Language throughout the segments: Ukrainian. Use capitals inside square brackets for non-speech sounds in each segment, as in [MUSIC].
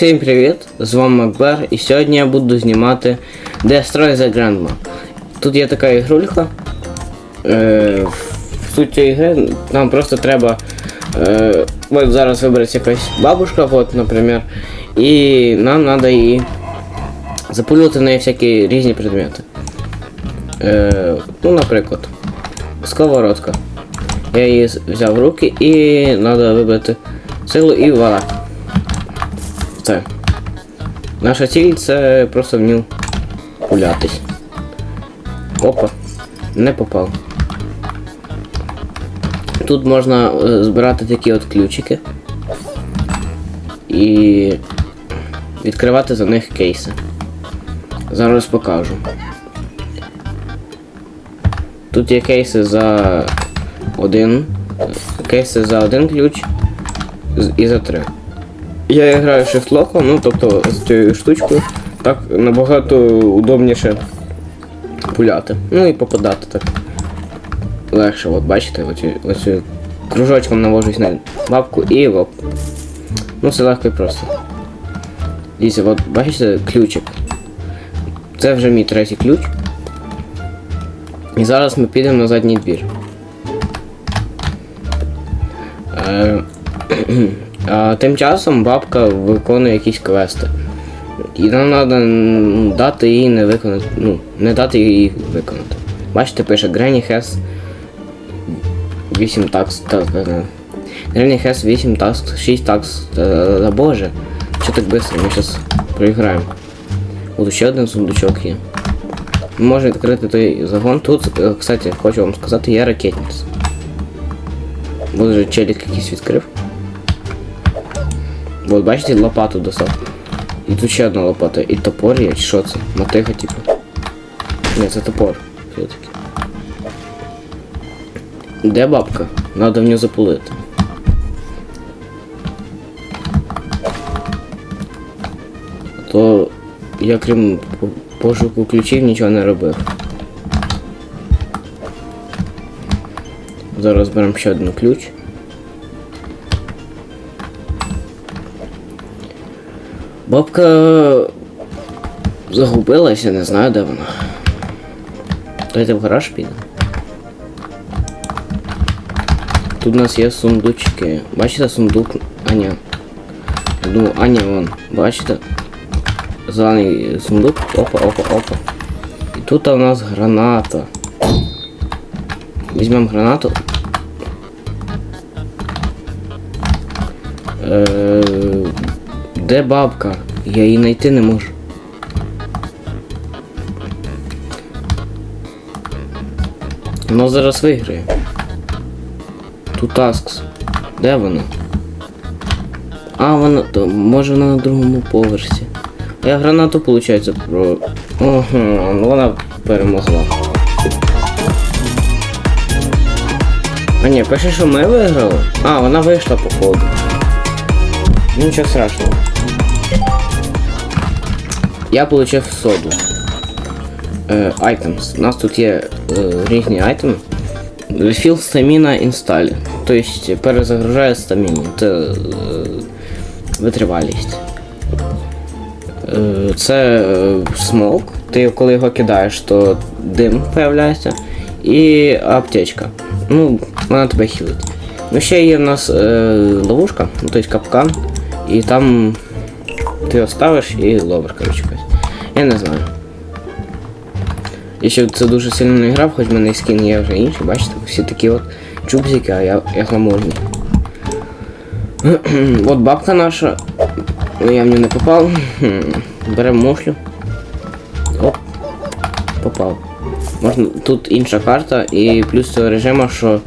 Всім привіт! З вами Макбер і сьогодні я буду знімати Destroy the Grandma. Тут є така ігрулька. Е, в суть цієї гри нам просто треба. Е, от зараз вибереться якась бабушка, от, наприклад, і нам треба її запулювати в неї всякі різні предмети. Е, ну, наприклад, сковородка. Я її взяв в руки і треба вибрати силу і вуаля. Це. Наша ціль це просто в нього пулятись. Опа. Не попав. Тут можна е, збирати такі от ключики. І відкривати за них кейси. Зараз покажу. Тут є кейси за один. Кейси за один ключ і за три. Я граю шифтлоком, ну тобто з цією штучкою, так набагато удобніше пуляти. Ну і попадати так. Легше, от бачите, оці, оці кружочком навожусь на бабку і оп. Ну це легко і просто. Дивіться, от бачите ключик. Це вже мій третій ключ. І зараз ми підемо на задній двір. Е, [CLEARS THROAT] А тим часом бабка виконує якісь квести. І нам треба дати їй не виконати. Ну, не дати їй виконати. Бачите, пише Granny has 8 такс. Та, та, та. Granny has 8 такс, 6 такс. Та, та, та, боже. Що так швидко? Ми зараз проіграємо. От ще один сундучок є. Можна відкрити той загон. Тут, е, кстати, хочу вам сказати, є ракетниця. Може челік якийсь відкрив. От бачите, лопату достав. І тут ще одна лопата. І топор є, що це? Мотига, типу. Ні, це топор. Все-таки. Де бабка? Надо в нього запулити. А То я крім пошуку ключів нічого не робив. Зараз беремо ще один ключ. Бабка загубилася, не знаю де вона. Давайте в гараж підемо. Тут у нас є сундучки. Бачите сундук? Аня. Думаю, Аня вон. Бачите? Зелений сундук. Опа, опа, опа. І тут у нас граната. Візьмемо гранату. Е, де бабка? Я її знайти не можу. Вона зараз виграє. Тут таскс. Де вона? А, вона. То, може вона на другому поверсі. Я гранату, виходить, про. Ого, вона перемогла. А ні, пише, що ми виграли. А, вона вийшла походу. Нічого страшного. Я получив соду. Е, items. У нас тут є е, різні айтеми. Refill stamina install. Тобто перезагружає стаміну. Це е, витривалість. Е, це е, смок. Ти коли його кидаєш, то дим появляється. І аптечка. Ну, вона тебе хілить. Ну ще є в нас е, ловушка, ну тобто капкан. І там ти його ставиш і ловиш, коротше. Я не знаю. І ще це дуже сильно не грав, хоч в мене скін є вже інший, бачите, всі такі от чубзики, а я, я гламурний. [CLEARS THROAT] от бабка наша. Ну, Я в нього не попав. [CLEARS THROAT] Беремо мушлю. Оп. Попав. Можна тут інша карта і плюс цього режиму, що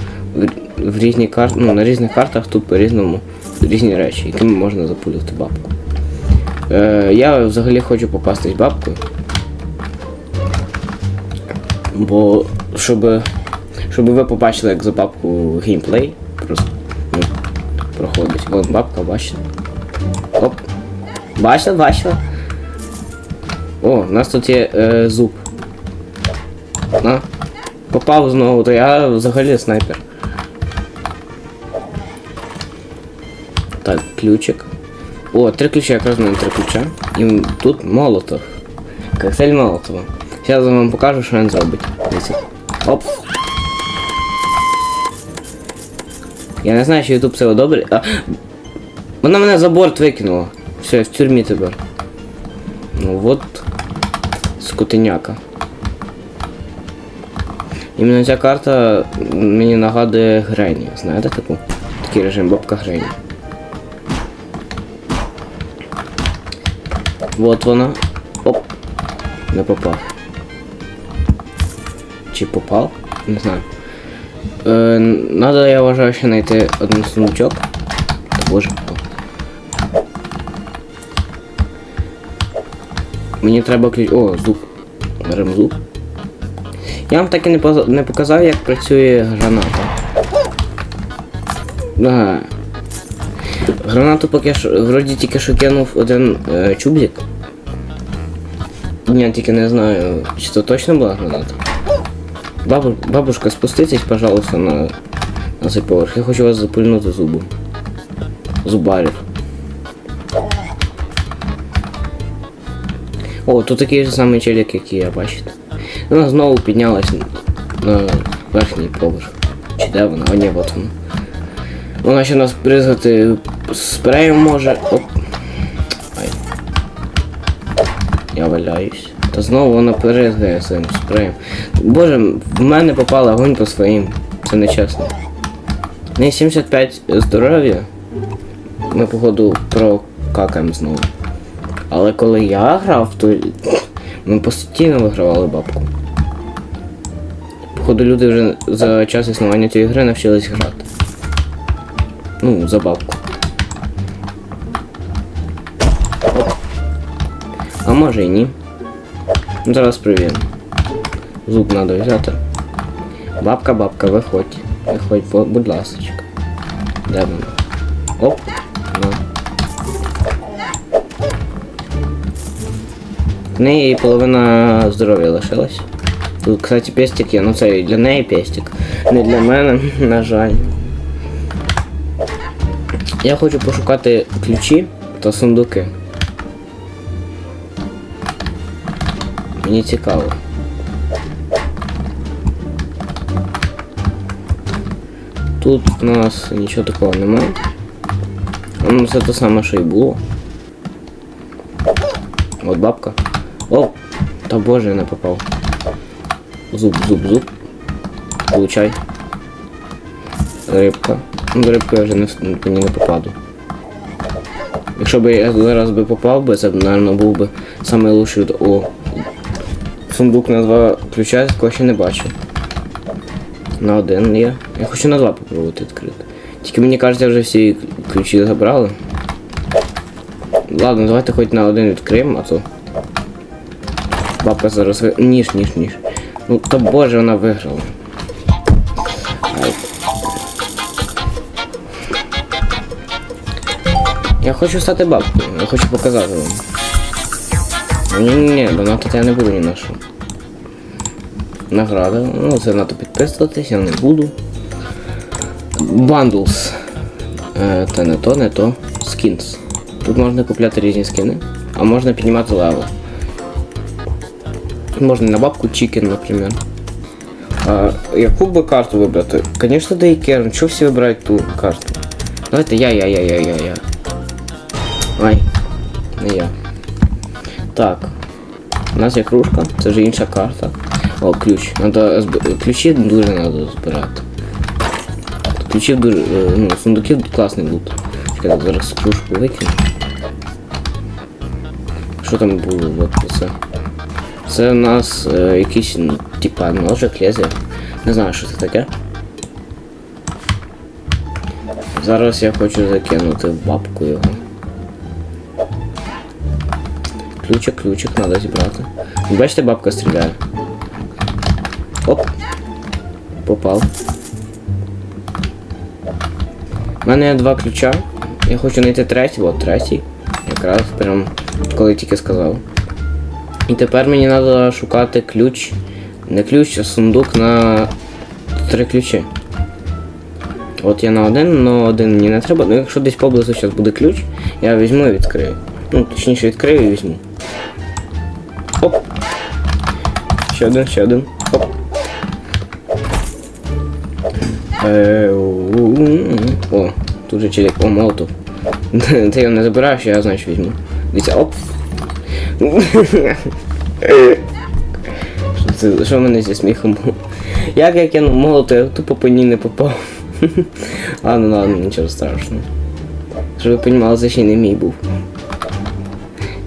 в різні кар... ну, на різних картах тут по-різному різні речі, якими можна запулювати бабку. Е, я взагалі хочу попастись бабкою. Бо щоб, щоб ви побачили, як за бабку геймплей просто ну, проходить. Вон бабка, бачите. Оп. Бачите, бачите? О, у нас тут є е, зуб. На. Попав знову, то я взагалі снайпер. Так, ключик. О, три ключа, якраз мене три ключа. І тут молотов. Коктейль молотова. Зараз я вам покажу, що він зробить. Оп. Я не знаю, чи YouTube це одобрить. А... Вона мене за борт викинула. Все, я в тюрмі тепер. Ну от. Скотиняка. Іменно ця карта мені нагадує Грені. Знаєте таку? Такий режим бабка Грені. Вот вона. Оп. Не попав. Чи попав? Не знаю. Е, надо, я вважаю, ще знайти один сундучок. Боже. Мені треба ключ. О, зуб. Беремо зуб. Я вам так і не, показав, як працює граната. Ага. Гранату поки що вроді тільки що кинув один е, чубзик. Я тільки не знаю, чи це точно була граната. Бабу, бабушка, спуститесь, пожалуйста, на, на цей поверх. Я хочу вас запульнути зубом. Зубарів. О, тут такий же самий челік, як і я, бачите. Вона знову піднялась на верхній поверх. Чи де вона? О, ні, от вона. Вона ще нас бризгати спреєм може. Оп. Ай. Я валяюсь. Та знову вона бризгає своїм спреєм. Боже, в мене попала огонь по своїм. Це нечесно. Не 75 здоров'я. Ми походу прокакаємо знову. Але коли я грав, то ми постійно вигравали бабку. Походу люди вже за час існування цієї гри навчились грати. Ну, за бабку. А може і ні. Ну, Зараз перевіримо. Зуб треба взяти. Бабка, бабка, виходь. Виходь, бу- будь ласочка. Де вона? Оп. На. В неї половина здоров'я лишилась. Тут, кстати, пестик є, ну це і для неї пестик. Не для мене, [LAUGHS] на жаль. Я хочу пошукати ключі та сундуки. Мені цікаво. Тут у нас нічого такого немає. Ну, це те саме, що і було. От бабка. О! Та боже, я не попав. Зуб, зуб, зуб. Получай. Рибка. Ну, я вже не, не попаду. Якщо б я зараз би попав би, це б, мабуть, був би найкращий. О. Сундук на два ключа, такого ще не бачив. На один є. Я хочу на два попробувати відкрити. Тільки мені кажеться, вже всі ключі забрали. Ладно, давайте хоч на один відкриємо, а то. Бабка зараз ви... Ніж, ніж, ніж. Ну то боже, вона виграла. Я хочу стати бабкою, я хочу показати вам. Ні, ні, ні, донатити я не буду ні на що. Награда. Ну, це треба підписуватись, я не буду. Bundles. Е, Та не то, не то. Skins. Тут можна купляти різні скини, а можна піднімати левел. Можна на бабку чикен, наприклад. А, яку би карту вибрати? Звісно, Дейкер, чого всі вибирають ту карту? Давайте я, я, я, я, я, я. Ай, не я. Так. У нас є кружка, це вже інша карта. О, ключ. Надо зб- ключі дуже треба збирати. Ключів дуже. е, Ну, сундуків класний лут. Чекай, зараз кружку викину. Що там було? От це. Це у нас е, якийсь, типа ножик, лезвие. Не знаю, що це таке. Зараз я хочу закинути бабку його. Ключик, ключик треба зібрати. Бачите, бабка стріляє. Оп. Попав. У мене є два ключа. Я хочу знайти третій, от третій. Якраз прям коли тільки сказав. І тепер мені треба шукати ключ. Не ключ, а сундук на три ключі. От я на один, але один мені не треба. Ну якщо десь поблизу зараз буде ключ, Я візьму і відкрию. Ну, точніше відкрию і візьму. Ще один, ще один. Оп. Е. О, тут же челік. О, молотов. [LAUGHS] Ти його не забираєш, я значить візьму. Дивіться, оп. [LAUGHS] Що це, що в мене зі сміхом було? Як я кинув молотов, я тупо по ній не попав. [LAUGHS] ладно, ладно, нічого страшного. Щоб ви розуміли, це ще не мій був.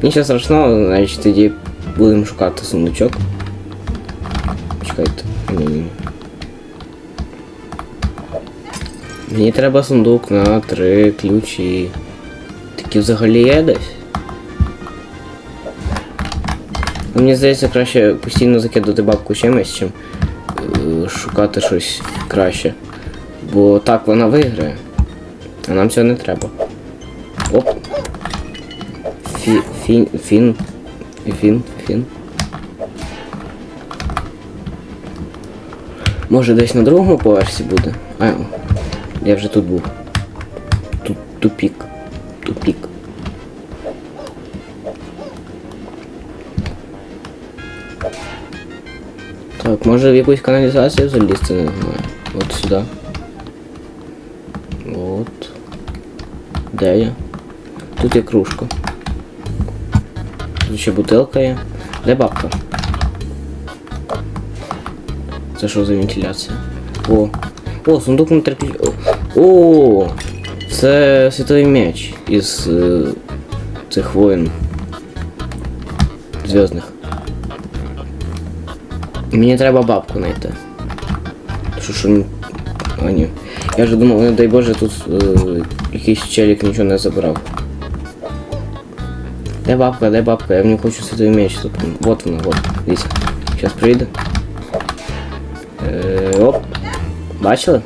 Нічого страшного, значить тоді будемо шукати сундучок. Чекайте. Ні. Мені треба сундук на три ключі. Такі взагалі є десь. Ну, Мені здається, краще постійно закидати бабку чимось, чим е, шукати щось краще. Бо так вона виграє. А нам цього не треба. Оп. Фі, фін, фін, фін, фін. Може десь на другому поверсі буде? А, я вже тут був. Тут тупік. Тупік. Так, може в якусь каналізацію залізти, не знаю. От сюди. От. Де я? Тут є кружка. Тут ще бутилка є. Де бабка? Це що за вентиляція? О. О, сундук на ключ- О! Це світовий меч із е, цих воїн. Зв'язних. Мені треба бабку знайти. Що що А ні. Я вже думав, не дай Боже, тут е, якийсь челік нічого не забрав. Де бабка, де бабка? Я в хочу світовий меч. Вот вона, вот. Дивіться. Зараз прийде. Е, оп. Бачили?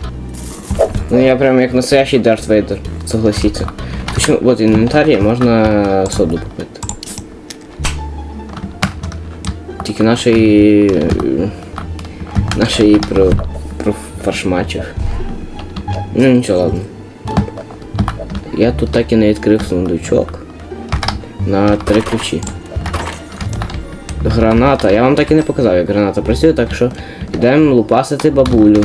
Ну я прям як настоящий Дарт Вейдер, согласіться. Точно, вот інвентар є, можна соду попити. Тільки нашої. Нашої про. про фаршмачах. Ну нічого, ладно. Я тут так і не відкрив сундучок. На три ключі. Граната. Я вам так і не показав, як граната працює, так що йдемо лупасити бабулю.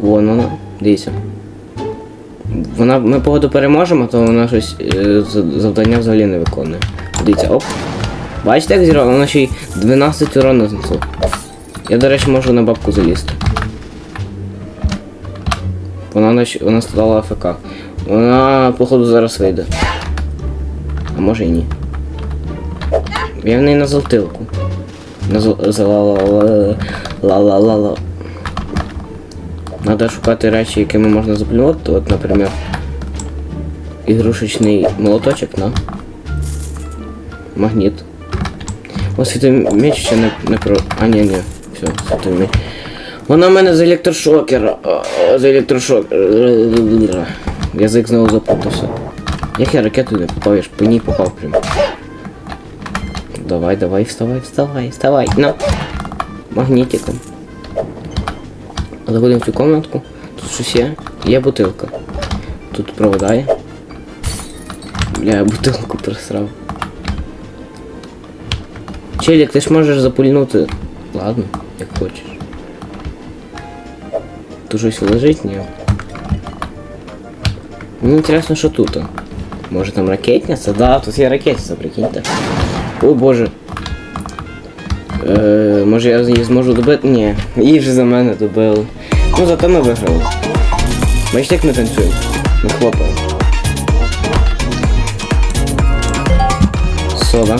Вон вона, дивіться. Вона, ми погоду переможемо, то вона щось е, завдання взагалі не виконує. Дивіться, оп. Бачите, як зірвала? Вона ще й 12 урона знесла. Я, до речі, можу на бабку залізти. Вона, вона стала АФК. Вона, походу, зараз вийде. А може і ні. Я в неї на золотилку. На зол... за ла ла ла ла ла ла ла Надо шукати речі, якими можна заплювати. От, наприклад, ігрушечний молоточок, на. Магніт. Ось світовий меч ще не, не про. А, ні, ні. Все, світовий меч. Вона в мене з електрошокера. З електрошокера. Язик знову запутався. Як я ракету не попав, по ній попав прям. Давай, давай, вставай, вставай, вставай. На. Магнітиком. Заходимо в цю комнатку. Тут щось є. Є бутилка. Тут провода є. Бля, я бутилку просрав. Челік, ти ж можеш запульнути. Ладно, як хочеш. Тут щось лежить, ні. Мені інтересно, що тут. Може там ракетниця? Да, тут є ракетниця, прикиньте. О боже. Е, може я її зможу добити? Ні, її вже за мене добили. Ну зато ми виграли. Бачите, як ми танцюємо? Ми хлопаємо. Сода.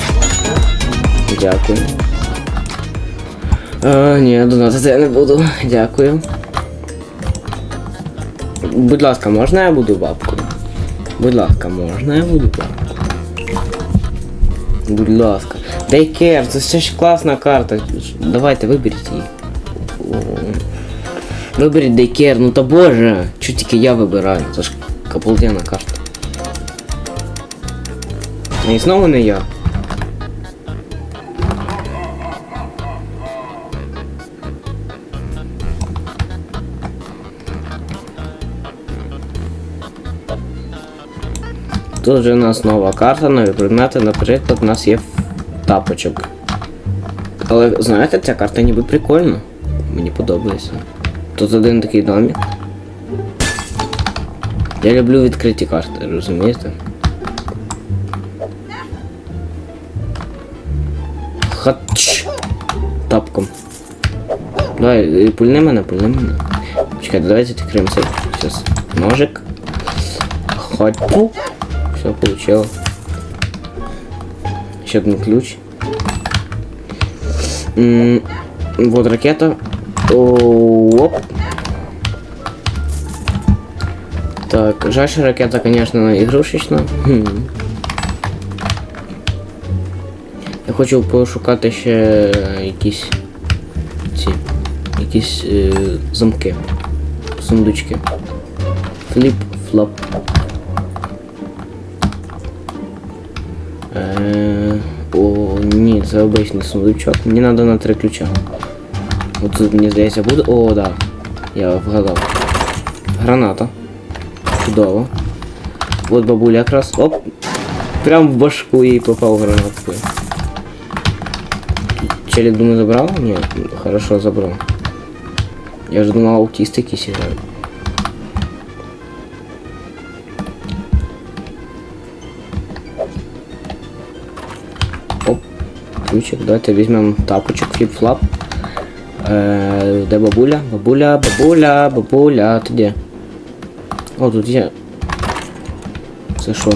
Дякую. Е, ні, донатити я не буду. Дякую. Будь ласка, можна я буду бабкою? Будь ласка, можна я буду бабкою? Будь ласка. Дейкер, це ще ж класна карта. Давайте виберіть її. Виберіть дейкер, ну та боже, чого тільки я вибираю? Це ж каполдяна карта. І знову не я. Тут вже у нас нова карта, нові предмети, наприклад, у нас є тапочок. Але знаєте, ця карта ніби прикольна. Мені подобається. Тут один такий домик. Я люблю відкриті карти, розумієте? Хач. Тапком. Давай, пульни мене, пульни мене. Чекайте, давайте відкриємо цей. Сейчас. Ножик. Хочу. Все получило. Еще один ключ. М, Вот ракета. Оп. Так, жаль, ракета, конечно, ігрушечна. Хм. Я хочу пошукати ще якісь ці якісь е, замки. Сундучки. Фліп, ні, це обичний сундучок. Мені треба на три ключа. От тут мені здається буде. О, да. Я вгадав. Граната. Чудово. От бабуля якраз. Оп! Прям в башку їй попав гранаткою. Челик, думаю, забрал? Нет, хорошо, забрал. Я же думал, аутисты якісь играют. Ключик, давайте візьмемо тапочок, фліп-флап. Е, де бабуля? Бабуля, бабуля, бабуля, ти де? О, тут є. Це що?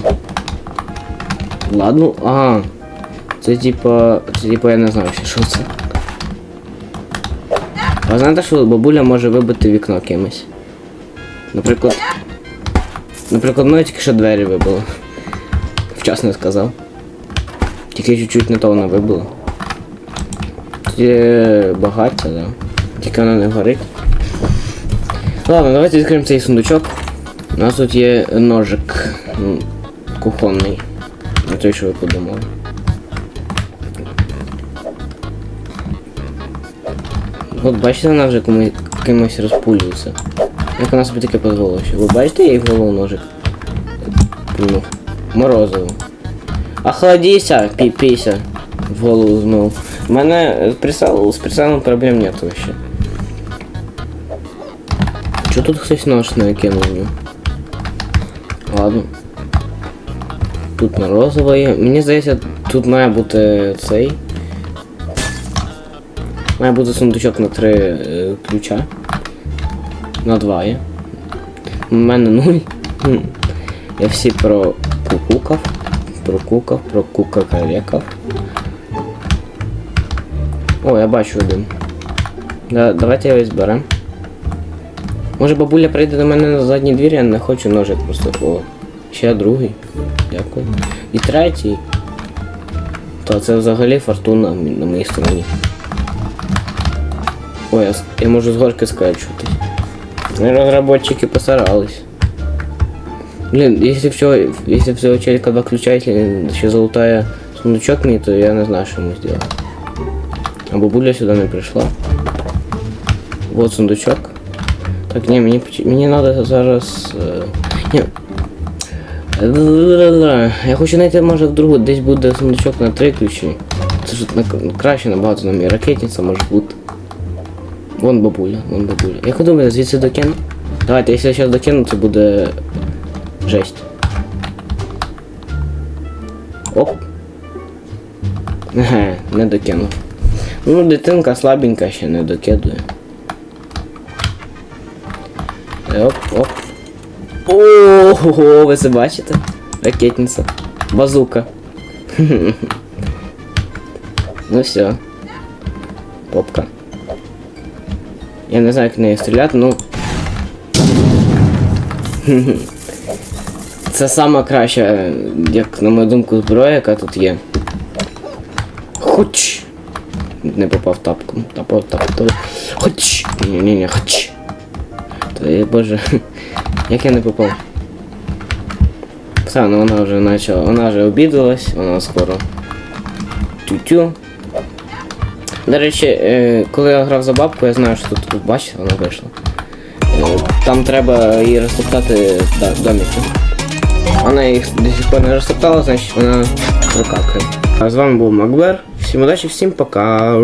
Ладно, ага. Це типа. Це типа я не знаю ще що це. А знаєте, що бабуля може вибити вікно кимось? Наприклад. Наприклад, ну я тільки що двері вибило. Вчасно сказав. Тільки чуть-чуть не то вона вибила. Тут є багаття, да. Тільки вона не горить. Ладно, давайте відкриємо цей сундучок. У нас тут є ножик ну, кухонний. Не той, що ви подумали. От бачите, вона вже комусь, кимось розпулюється. Як вона собі таке дозволила? Ви бачите, їй в голову ножик? Ну, морозиво. Охладися, піпіся. В голову знову. У мене з прицелом, з прицелом проблем нет вообще. Чо тут хтось нож накинув? ну? Ладно. Тут морозиво є. Мені здається, тут має бути цей. Має бути сундучок на три е, ключа. На два є. У мене нуль. Я всі про прокукав. Прокукакарекав. О, я бачу один. Да, давайте його зберемо. Може бабуля прийде до мене на задній двір, я не хочу ножик просто. О, ще другий. Дякую. І третій. Та це взагалі фортуна на моїй стороні. Ой, я, я можу з горки скачуватись. Ну, разработчики постарались. Блин, если все, если всего челика два ключа, еще золотая сундучок мне, то я не знаю, что ему сделать. А бабуля сюда не пришла. Вот сундучок. Так, не, поч- мені надо зараз... Е, ні. Я хочу знайти, може, в другу, десь буде сундучок на три ключі. Це ж на, краще набагато нам і ракетниця може бути. Вон бабуля, вон бабуля. Як ви думаєте, звідси докину? Давайте, якщо я зараз докину, це буде жесть. Оп. Еге, не докинув. Ну, дитинка слабенька ще не докидує. Оп, оп. Ого, ви це бачите? Ракетниця. Базука. [LAUGHS] ну все. Попка. Я не знаю, як в неї стріляти, ну. [LAUGHS] Це сама краща, як на мою думку, зброя, яка тут є. Хоч. Не попав тапком. Тапав тапком. Хоч. Ні-ні-ні, хоч. Я боже. [LAUGHS] Як я не попав? Все, ну вона вже почала. Вона вже обідалась, вона скоро. Тю-тю. До речі, е, коли я грав за бабку, я знаю, що тут, бачите, вона вийшла. Е, Там треба її розтоптати да, домики. Вона их до сих пор не растоптала, значит она прокакає. А з вами был Макбер. Всем удачи, всем пока.